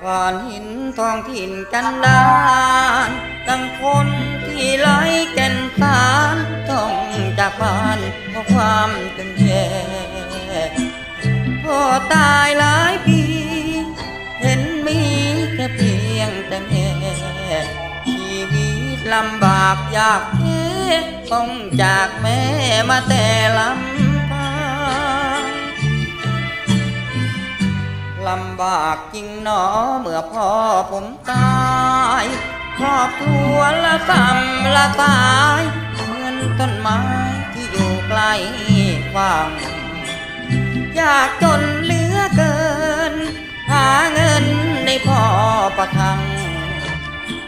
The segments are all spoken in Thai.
ผ่านหินทองถิ่นกันดานดังคนที่ไร้แก่นสารต้องจากบ้านเพราะความตึงแย่พ่อตายหลายปี เห็นมีแค่เพียงแต่แม่ชีวิตลำบากยากแค่ต้องจากแม่มาแต่ลำ ลำบากจริงหนอเมื่อพ่อผมตายครอบครัวละซ้ำละตายเหมือนต้นไม้ที่อยู่ไกลฝั่งอยากจนเหลือเกิน หาเงินในพ่อประทัง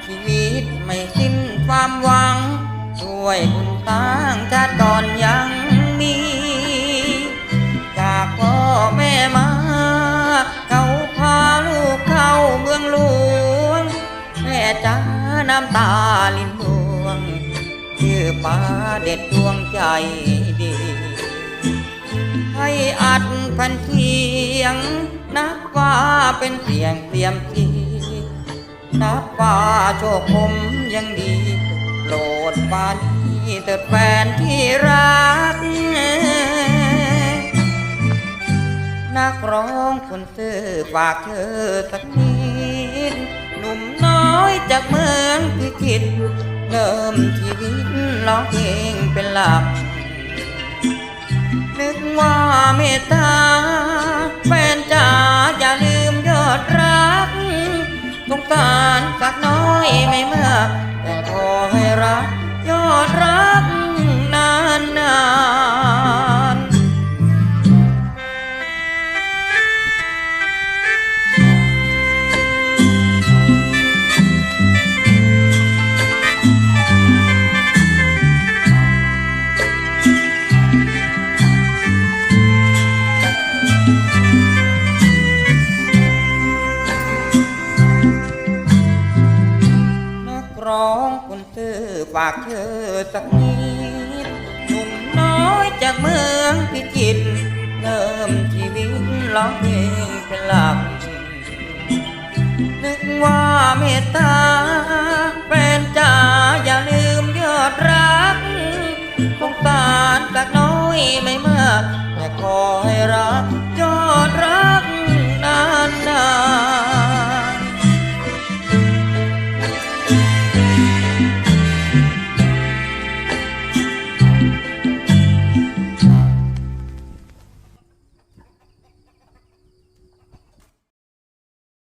ชีวิตไม่สิ้นความหวัง ช่วยบุญตางชา น้ำตาลินดวง ชื่อป้าเด็ดดวงใจดี ให้อัดแผ่นเสียง นับว่าเป็นเสียงเตรียมทีนับว่าโชคผมยังดีโปรดปานีเถิดแฟนที่รัก นักร้องคนซื่อฝากเธอสักนิดหนุ่มน้อยจากเมือง ต เดิมชีวิตร้องเพลงเป็นหลัก นึกว่าเมตตาแฟนจ๋าอย่าลืมยอดรักสงสารสักน้อยไม่เมื่อแต่ขอให้รักยอดรัก ฝากเธอสักนิดหนุ่มน้อยจากเมืองพิจิตรเริ่มชีวิตร้องเพลงเป็นหลัก นึกว่าเมตตาแฟนจ๋าอย่าลืมยอดรักสงสารสักน้อยไม่มาก แต่ขอให้รักย